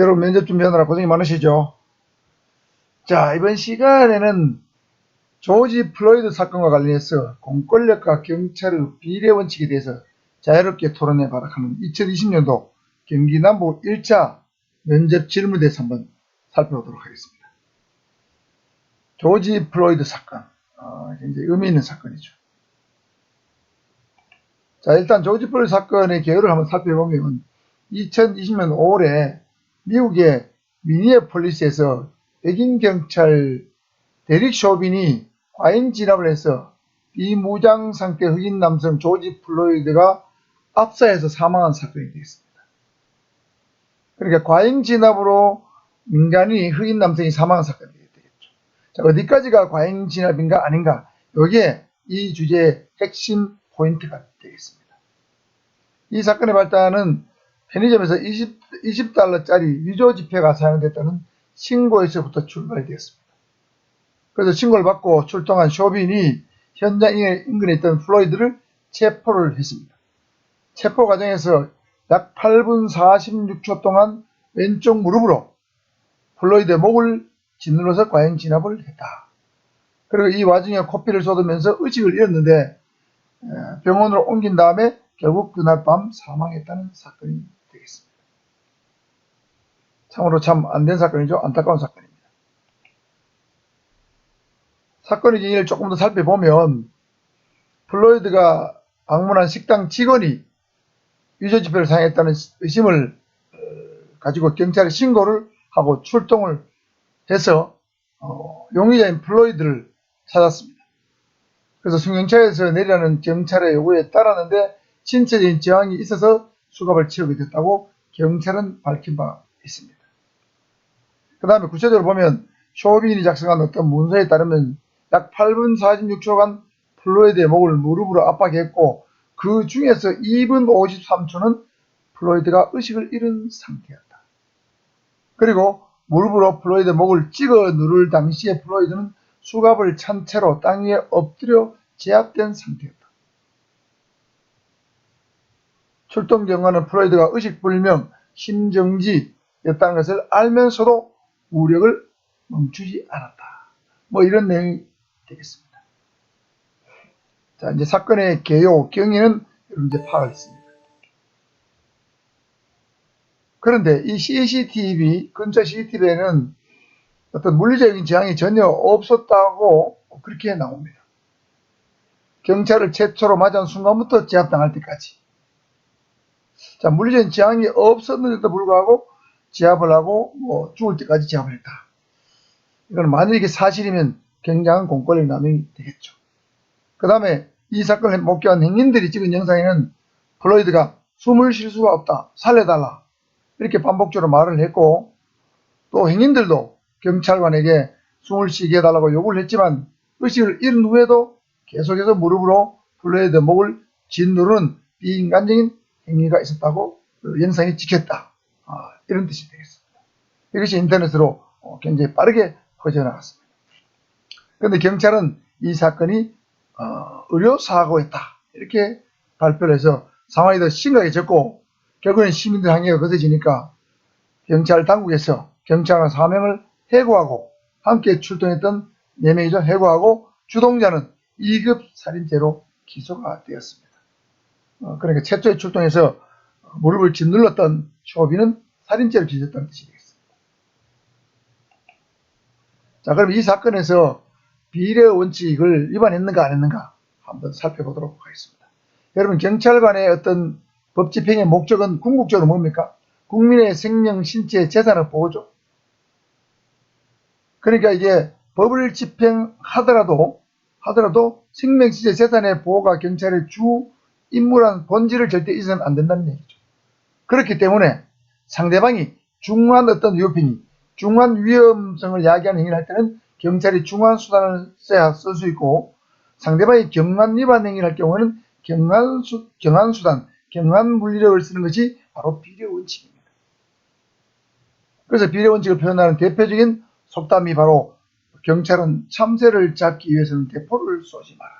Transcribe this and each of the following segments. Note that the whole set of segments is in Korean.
여러분 면접 준비하느라 고생이 많으시죠? 자, 이번 시간에는 조지 플로이드 사건과 관련해서 공권력과 경찰의 비례 원칙에 대해서 자유롭게 토론해 바라하는 2020년도 경기 남부 1차 면접 질문에 대해서 한번 살펴보도록 하겠습니다. 조지 플로이드 사건, 어, 굉장히 의미 있는 사건이죠. 자, 일단 조지 플로이드 사건의 개요를 한번 살펴보면 2020년 5월에 미국의 미니애폴리스에서 백인 경찰 데릭 쇼빈이 과잉 진압을 해서 비무장 상태 흑인 남성 조지 플로이드가 압사해서 사망한 사건이 되었습니다. 그러니까 과잉 진압으로 민간인 흑인 남성이 사망한 사건이 되겠죠. 자, 어디까지가 과잉 진압인가 아닌가? 여기에 이 주제의 핵심 포인트가 되겠습니다. 이 사건의 발단은 편의점에서 20, 20달러짜리 위조 지폐가 사용됐다는 신고에서부터 출발되었습니다. 그래서 신고를 받고 출동한 쇼빈이 현장 인근에 있던 플로이드를 체포를 했습니다. 체포 과정에서 약 8분 46초 동안 왼쪽 무릎으로 플로이드의 목을 짓눌러서 과잉 진압을 했다. 그리고 이 와중에 코피를 쏟으면서 의식을 잃었는데 병원으로 옮긴 다음에 결국 그날 밤 사망했다는 사건이 되겠습니다. 참으로 참 안 된 사건이죠. 안타까운 사건입니다. 사건의 진위를 조금 더 살펴보면 플로이드가 방문한 식당 직원이 위조 지폐를 사용했다는 의심을 어, 가지고 경찰에 신고를 하고 출동을 해서 어, 용의자인 플로이드를 찾았습니다. 그래서 승용차에서 내리라는 경찰의 요구에 따랐는데 신체적인 저항이 있어서 수갑을 채우게 됐다고 경찰은 밝힌 바 있습니다. 그 다음에 구체적으로 보면 쇼빈이 작성한 어떤 문서에 따르면 약 8분 46초간 플로이드의 목을 무릎으로 압박했고 그 중에서 2분 53초는 플로이드가 의식을 잃은 상태였다. 그리고 무릎으로 플로이드 목을 찍어 누를 당시에 플로이드는 수갑을 찬 채로 땅 위에 엎드려 제압된 상태였다. 출동 경관은 플로이드가 의식불명, 심정지였다는 것을 알면서도 우력을 멈추지 않았다. 뭐 이런 내용이 되겠습니다. 자, 이제 사건의 개요, 경위는 여러분 이제 파악했습니다. 그런데 이 CCTV, 근처 CCTV에는 어떤 물리적인 저항이 전혀 없었다고 그렇게 나옵니다. 경찰을 최초로 맞은 순간부터 제압당할 때까지. 자, 물리적인 저항이 없었는데도 불구하고 제압을 하고 뭐 죽을 때까지 제압을 했다. 이건 만약 이게 사실이면 굉장한 공권력 남용이 되겠죠. 그 다음에 이 사건을 목격한 행인들이 찍은 영상에는 플로이드가 숨을 쉴 수가 없다. 살려달라. 이렇게 반복적으로 말을 했고 또 행인들도 경찰관에게 숨을 쉬게 해달라고 요구를 했지만 의식을 잃은 후에도 계속해서 무릎으로 플로이드 목을 짓누르는 비인간적인 행위가 있었다고 그 영상이 찍혔다. 아, 이런 뜻이 되겠습니다. 이것이 인터넷으로 어, 굉장히 빠르게 퍼져나갔습니다. 그런데 경찰은 이 사건이 어, 의료사고였다. 이렇게 발표를 해서 상황이 더 심각해졌고 결국엔 시민들 항의가 거세지니까 경찰 당국에서 경찰관 사명을 해고하고 함께 출동했던 4명이죠. 해고하고 주동자는 2급 살인죄로 기소가 되었습니다. 어, 그러니까 최초에 출동해서 무릎을 짓눌렀던 쇼비는 살인죄를 기소했다는 뜻이 되겠습니다. 자, 그럼 이 사건에서 비례 원칙을 위반했는가 안 했는가 한번 살펴보도록 하겠습니다. 여러분 경찰관의 어떤 법 집행의 목적은 궁극적으로 뭡니까? 국민의 생명, 신체, 재산을 보호죠. 그러니까 이게 법을 집행하더라도 하더라도 생명, 신체, 재산의 보호가 경찰의 주 임무란 본질을 절대 잊어서는 안 된다는 얘기죠. 그렇기 때문에 상대방이 중한 어떤 위협행위, 중한 위험성을 야기하는 행위를 할 때는 경찰이 중한 수단을 써야 쓸 수 있고 상대방이 경한 위반 행위를 할 경우에는 경한, 수, 경한 수단, 경한 물리력을 쓰는 것이 바로 비례 원칙입니다. 그래서 비례 원칙을 표현하는 대표적인 속담이 바로 경찰은 참새를 잡기 위해서는 대포를 쏘지 마라.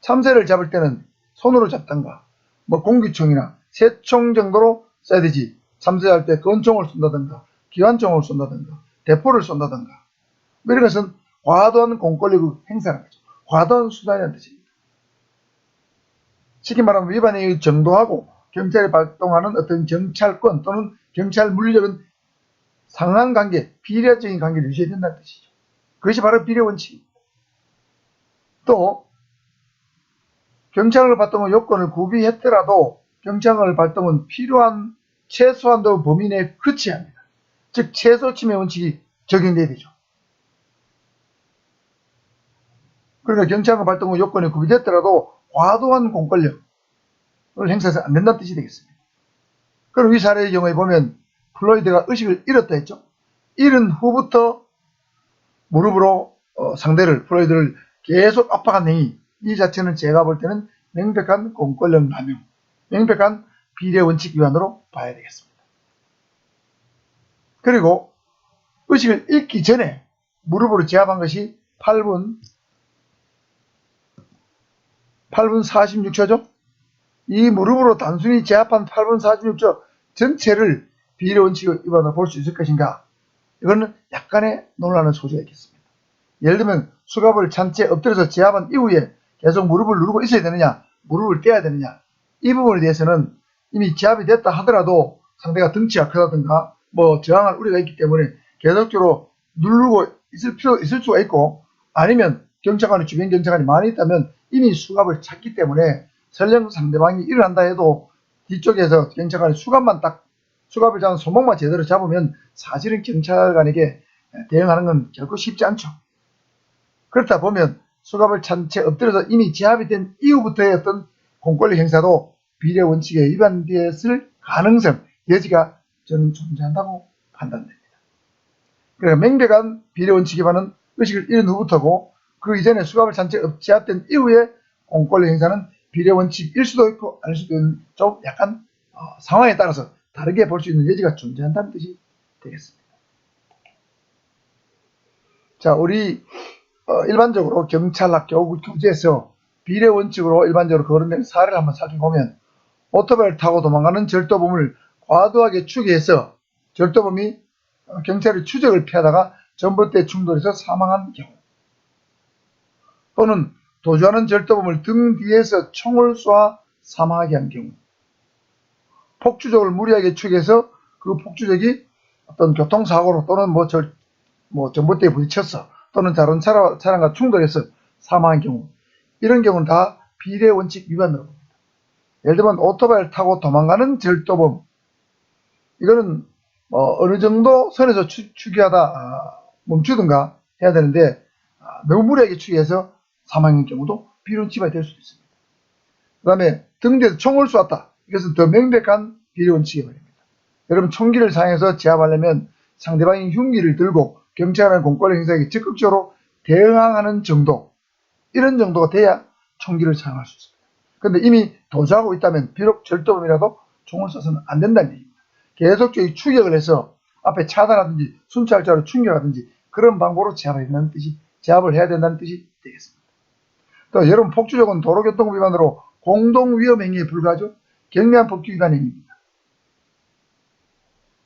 참새를 잡을 때는 손으로 잡던가 뭐 공기총이나 새총 정도로 써야 되지 참새할 때 건총을 쏜다든가 기관총을 쏜다든가 대포를 쏜다든가 뭐 이런 것은 과도한 공권력을 행사하는 거죠. 과도한 수단이라는 뜻입니다. 쉽게 말하면 위반행위 정도하고 경찰이 발동하는 어떤 경찰권 또는 경찰 물리적인 상한 관계, 비례적인 관계를 유지해야 된다는 뜻이죠. 그것이 바로 비례 원칙입니다. 또 경찰을 발동한 요건을 구비했더라도 경찰을 발동은 필요한 최소한도 범위 내에 그치야 합니다. 즉 최소 침해 원칙이 적용돼야 되죠. 그러니까 경찰과 발동의 요건이 구비됐더라도 과도한 공권력을 행사해서 안 된다는 뜻이 되겠습니다. 그럼 이 사례의 경우에 보면 플로이드가 의식을 잃었다 했죠. 잃은 후부터 무릎으로 어, 상대를 플로이드를 계속 압박한 행위 이 자체는 제가 볼 때는 명백한 공권력 남용 명백한 비례 원칙 위반으로 봐야 되겠습니다. 그리고 의식을 잃기 전에 무릎으로 제압한 것이 8분 8분 46초죠. 이 무릎으로 단순히 제압한 8분 46초 전체를 비례 원칙 위반으로 볼 수 있을 것인가? 이거는 약간의 논란의 소지가 있겠습니다. 예를 들면 수갑을 찬채 엎드려서 제압한 이후에 계속 무릎을 누르고 있어야 되느냐, 무릎을 떼야 되느냐, 이 부분에 대해서는 이미 제압이 됐다 하더라도 상대가 등치가 크다든가 뭐 저항할 우려가 있기 때문에 계속적으로 누르고 있을 필요 있을 수가 있고 아니면 경찰관이 주변 경찰관이 많이 있다면 이미 수갑을 찼기 때문에 설령 상대방이 일어난다 해도 뒤쪽에서 경찰관이 수갑만 딱 수갑을 잡은 손목만 제대로 잡으면 사실은 경찰관에게 대응하는 건 결코 쉽지 않죠. 그렇다 보면 수갑을 찬 채 엎드려서 이미 제압이 된 이후부터의 어떤 공권력 행사도 비례 원칙에 위반되었을 가능성, 여지가 저는 존재한다고 판단됩니다. 그러니까 명백한 비례 원칙 위반은 의식을 잃은 후부터고 그 이전에 수갑을 찬 채 제압된 이후에 공권력 행사는 비례 원칙일 수도 있고 아닐 수도 있는 좀 약간 어, 상황에 따라서 다르게 볼 수 있는 여지가 존재한다는 뜻이 되겠습니다. 자, 우리 어, 일반적으로 경찰학교 교재에서 비례 원칙으로 일반적으로 거론된 사례를 한번 살펴보면 오토바이를 타고 도망가는 절도범을 과도하게 추계해서 절도범이 어, 경찰의 추적을 피하다가 전봇대 충돌해서 사망한 경우. 또는 도주하는 절도범을 등 뒤에서 총을 쏴 사망하게 한 경우. 폭주족을 무리하게 추계해서 그 폭주족이 어떤 교통사고로 또는 뭐, 절, 뭐 전봇대에 부딪혔어 또는 다른 차량, 차량과 충돌해서 사망한 경우 이런 경우는 다 비례 원칙 위반으로 봅니다. 예를 들면 오토바이를 타고 도망가는 절도범 이거는 뭐 어느 정도 선에서 추, 추기하다 아, 멈추든가 해야 되는데 아, 너무 무리하게 추기해서 사망인 경우도 비례원칙이 될 수도 있습니다. 그 다음에 등 뒤에서 총을 쏘았다. 이것은 더 명백한 비례원칙이 말입니다. 여러분 총기를 사용해서 제압하려면 상대방이 흉기를 들고 경찰하는 공권력 행사에게 적극적으로 대응하는 정도 이런 정도가 돼야 총기를 사용할 수 있습니다. 그런데 이미 도주하고 있다면 비록 절도범이라도 총을 쏴서는 안 된다는 얘기입니다. 계속적인 추격을 해서 앞에 차단하든지 순찰자로 충격하든지 그런 방법으로 제압해야 된다는 뜻이 제압을 해야 된다는 뜻이 되겠습니다. 또 여러분 폭주족은 도로교통 위반으로 공동 위험 행위에 불과하죠. 경미한 폭주 위반 행위입니다.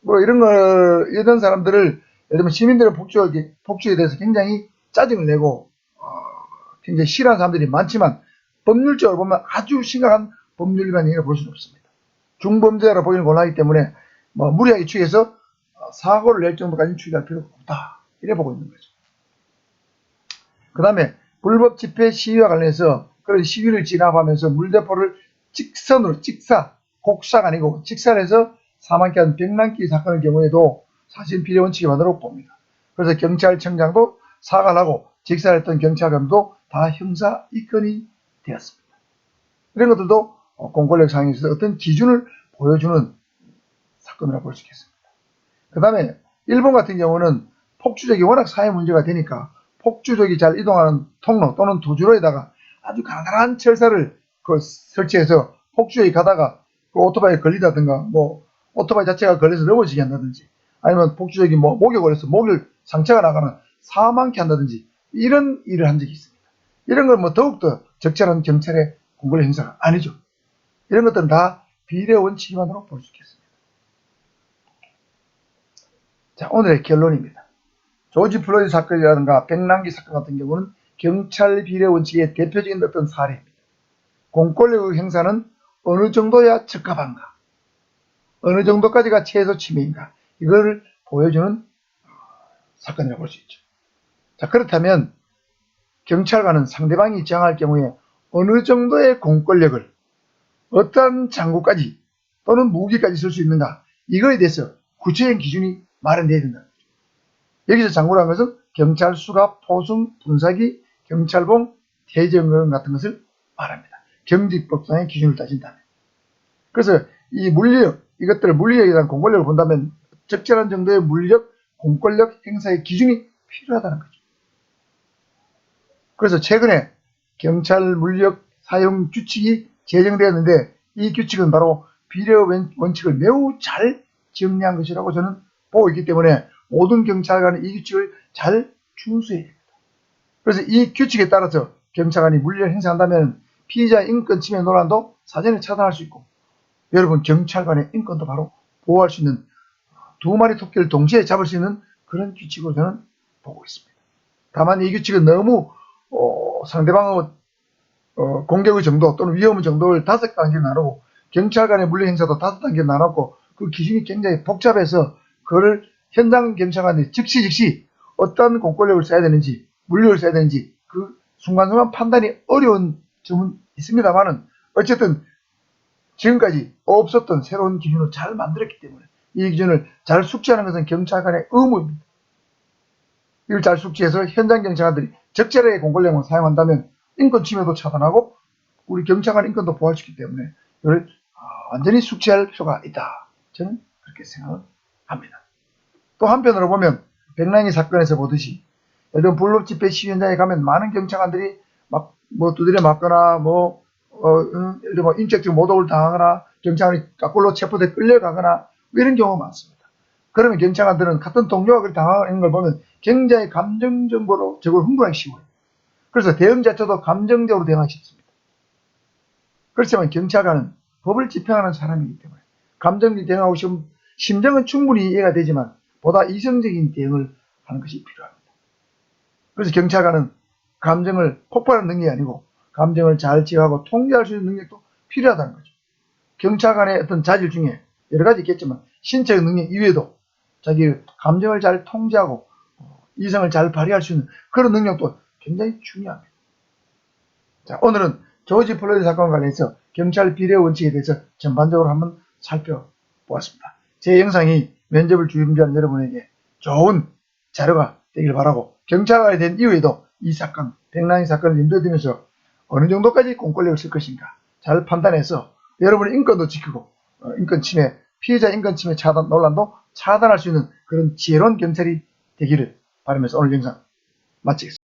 뭐 이런 걸 이런 사람들을 예를 들면 시민들의 폭주, 폭주에 대해서 굉장히 짜증을 내고 어, 굉장히 싫어하는 사람들이 많지만 법률적으로 보면 아주 심각한 법률 위반 행위를 볼 수는 없습니다. 중범죄라 보기는 곤란하기 때문에 뭐 무리하게 취해서 어, 사고를 낼 정도까지 추기할 필요가 없다. 이래 보고 있는 거죠. 그 다음에 불법 집회 시위와 관련해서 그런 시위를 진압하면서 물대포를 직선으로 직사, 곡사가 아니고 직사해서 사망케 한 병난기 사건의 경우에도 사실 비례 원칙이 만들어 봅니다. 그래서 경찰청장도 사과를 하고 직사했던 경찰관도 다 형사 입건이 되었습니다. 이런 것들도 공권력 상에서 어떤 기준을 보여주는 사건이라고 볼 수 있겠습니다. 그 다음에 일본 같은 경우는 폭주적이 워낙 사회 문제가 되니까 폭주족이 잘 이동하는 통로 또는 도주로에다가 아주 가난한 철사를 그 설치해서 폭주족이 가다가 그 오토바이에 걸리다든가 뭐 오토바이 자체가 걸려서 넘어지게 한다든지 아니면 폭주족이 뭐 목에 걸려서 목을 상처가 나거나 사망케 한다든지 이런 일을 한 적이 있습니다. 이런 걸 뭐 더욱더 적절한 경찰의 공권력 행사가 아니죠. 이런 것들은 다 비례 원칙 위반으로 볼 수 있겠습니다. 자, 오늘의 결론입니다. 조지 플로이드 사건이라든가 백남기 사건 같은 경우는 경찰 비례 원칙의 대표적인 어떤 사례입니다. 공권력 행사는 어느 정도야 적합한가? 어느 정도까지가 최소 침해인가? 이걸 보여주는 어, 사건이라고 볼 수 있죠. 자, 그렇다면 경찰관은 상대방이 정할 경우에 어느 정도의 공권력을 어떤 장구까지 또는 무기까지 쓸 수 있는가? 이거에 대해서 구체적인 기준이 마련되어야 된다. 여기서 장구라는 것은 경찰 수갑, 포승, 분사기, 경찰봉, 대정권 같은 것을 말합니다. 경직법상의 기준을 따진다면. 그래서 이 물리력, 이것들을 물리력에 대한 공권력을 본다면 적절한 정도의 물리력, 공권력 행사의 기준이 필요하다는 거죠. 그래서 최근에 경찰 물리력 사용 규칙이 제정되었는데 이 규칙은 바로 비례 원칙을 매우 잘 정리한 것이라고 저는 보고 있기 때문에 모든 경찰관은 이 규칙을 잘 준수해야 됩니다. 그래서 이 규칙에 따라서 경찰관이 물리를 행사한다면 피의자 인권 침해 논란도 사전에 차단할 수 있고 여러분 경찰관의 인권도 바로 보호할 수 있는 두 마리 토끼를 동시에 잡을 수 있는 그런 규칙으로 저는 보고 있습니다. 다만 이 규칙은 너무 어, 상대방의 어, 공격의 정도 또는 위험의 정도를 다섯 단계 나누고 경찰관의 물리 행사도 다섯 단계 나눴고 그 기준이 굉장히 복잡해서 그거를 현장 경찰관이 즉시 즉시 어떤 공권력을 써야 되는지 물리를 써야 되는지 그 순간순간 판단이 어려운 점은 있습니다만은 어쨌든 지금까지 없었던 새로운 기준을 잘 만들었기 때문에 이 기준을 잘 숙지하는 것은 경찰관의 의무입니다. 이걸 잘 숙지해서 현장 경찰관들이 적절하게 공권력을 사용한다면 인권 침해도 차단하고 우리 경찰관 인권도 보호할 수 있기 때문에 아, 완전히 숙지할 필요가 있다. 저는 그렇게 생각합니다. 또 한편으로 보면 백랑이 사건에서 보듯이 들면 불법 집회 시위 현장에 가면 많은 경찰관들이 막 뭐 두드려 맞거나 뭐 어, 음, 뭐 인적적 모독을 당하거나 경찰관이 까꿀로 체포돼 끌려가거나 뭐 이런 경우가 많습니다. 그러면 경찰관들은 같은 동료가 그렇게 당하는 걸 보면 굉장히 감정적으로 저걸 흥분하기 쉬워요. 그래서 대응 자체도 감정적으로 대응하기 쉽습니다. 그렇지만 경찰관은 법을 집행하는 사람이기 때문에 감정적으로 대응하고 싶으면 심정은 충분히 이해가 되지만 보다 이성적인 대응을 하는 것이 필요합니다. 그래서 경찰관은 감정을 폭발하는 능력이 아니고 감정을 잘 지휘하고 통제할 수 있는 능력도 필요하다는 거죠. 경찰관의 어떤 자질 중에 여러 가지 있겠지만 신체적 능력 이외에도 자기 감정을 잘 통제하고 어, 이성을 잘 발휘할 수 있는 그런 능력도 굉장히 중요합니다. 자, 오늘은 조지 플로이드 사건과 관련해서 경찰 비례 원칙에 대해서 전반적으로 한번 살펴보았습니다. 제 영상이 면접을 준비한 여러분에게 좋은 자료가 되길 바라고 경찰관이 된 이후에도 이 사건, 백랑이 사건을 염두에 두면서 어느 정도까지 공권력을 쓸 것인가 잘 판단해서 여러분의 인권도 지키고 어, 인권 침해, 피해자 인권 침해 차단 논란도 차단할 수 있는 그런 지혜로운 경찰이 되기를 바라면서 오늘 영상 마치겠습니다.